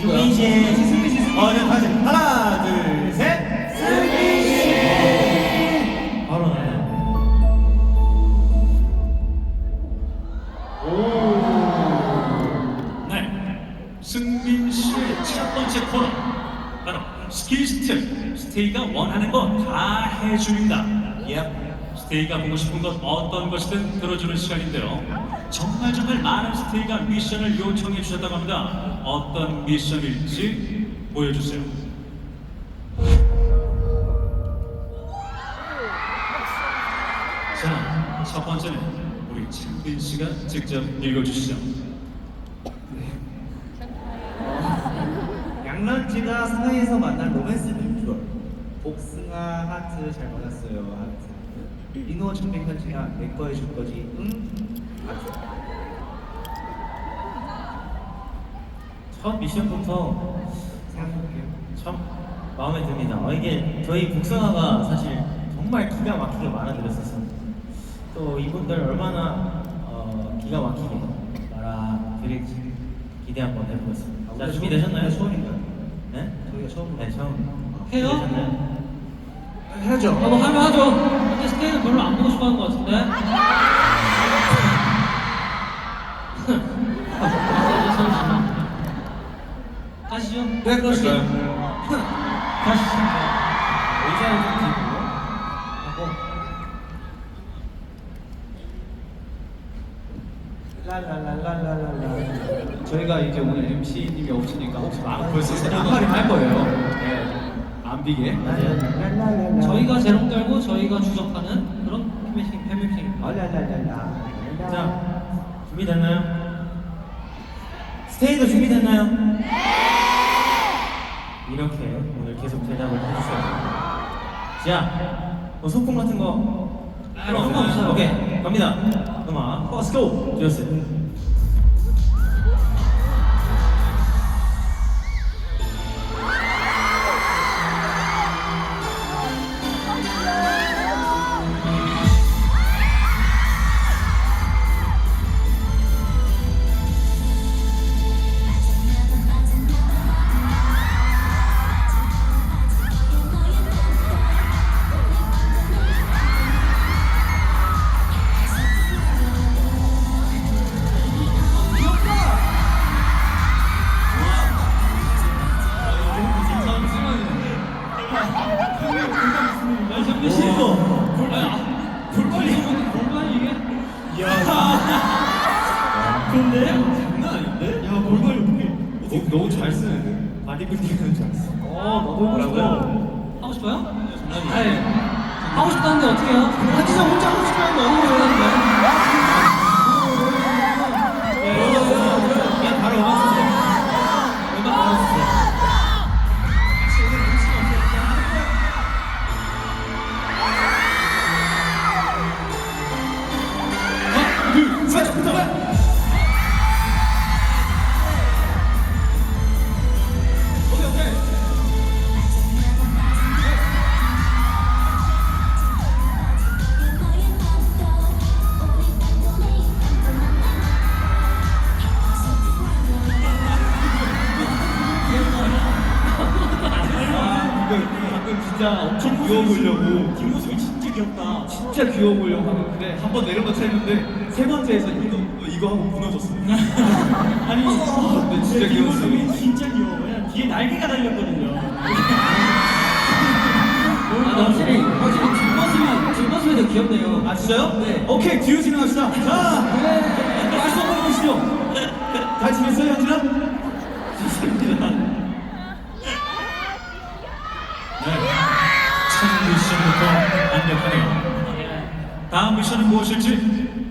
승민 씨. 승민 씨, 승민 씨. 어, 네, 다시 하나, 둘, 셋. 승민 씨. 바로 나요. 네, 승민 씨의 첫 번째 코너 바로 스킬 스텝. 스테이가 원하는 거 다 해줍니다. 예. 스테이가 보고 싶은 것 어떤 것이든 들어주는 시간인데요. 정말 정말 많은 스테이가 미션을 요청해 주셨다고 합니다. 어떤 미션일지 보여주세요. 자, 첫 번째는 우리 창빈 씨가 직접 읽어주시죠. 양런지가 상하이에서 만난 로맨스 뮤지컬 복숭아 하트 잘 받았어요 하트 이노 정백현지가 내거 해줄 거지 응? 하트 첫 미션 부터 생각해볼게요 참 마음에 듭니다. 어, 이게 저희 복숭아가 사실 정말 기가 막히게 말아들였었어요. 또 이분들 얼마나 어, 기가 막히게 말아드릴지 기대 한번 해보겠습니다. 자 준비되셨나요? 처음인가요? 네? 저희가 처음 네 처음. 해요? 준비되셨나요? 해야죠 아, 뭐 하면 하죠. 근데 스테이는 별로 안 보고 싶어 하는 것 같은데. 가시죠. 네 그러시죠 가시죠. 의자를 좀 들고 하고 랄랄랄랄랄랄라 저희가 이제 오늘 MC님이 없으니까 혹시 막 벌써 한 마리 할 거예요 네. 안 비게 맞아요. 저희가 재롱 달고 저희가 주접하는 그런 팬미팅, 팬미팅. 랄랄랄랄라 자 준비됐나요? 스테이도 준비됐나요? 네. 이렇게 오늘 계속 대답을 해주셔야 돼요. 자, 뭐 소품 같은 거 아, 상관없어요. 오케이, 갑니다. 음악, let's go. 주였어요. 너무 잘 쓰는데? 바디빌딩은 잘 써. 어 나도 해보고 싶어요 하고 싶어요? 아니, 하고 싶다는데 어떻게 해요? 아 진짜 혼자 하고 싶어요 너무 어려운데 진짜 엄청 귀여워 보이려고 뒷모습이 진짜 귀엽다. 진짜 귀여워 보이려고 하는데 한 번 내려놓자 했는데 세 번째에서 이거 이거 하고 무너졌어 아니, 근데 진짜 귀여웠어 뒷모습이 진짜 귀여워. 그냥 뒤에 날개가 달렸거든요. 아, 확실히, 확실히 뒷모습이, 뒷모습이 더 귀엽네요. 아, 진짜요? 네. 오케이, 뒤로 진행합시다. 자, 말씀 한번 해보시죠. 잘 지냈어요, 현진아? 좋습니다. 네, 첫 미션부터 완벽하네요. 다음 미션은 무엇일지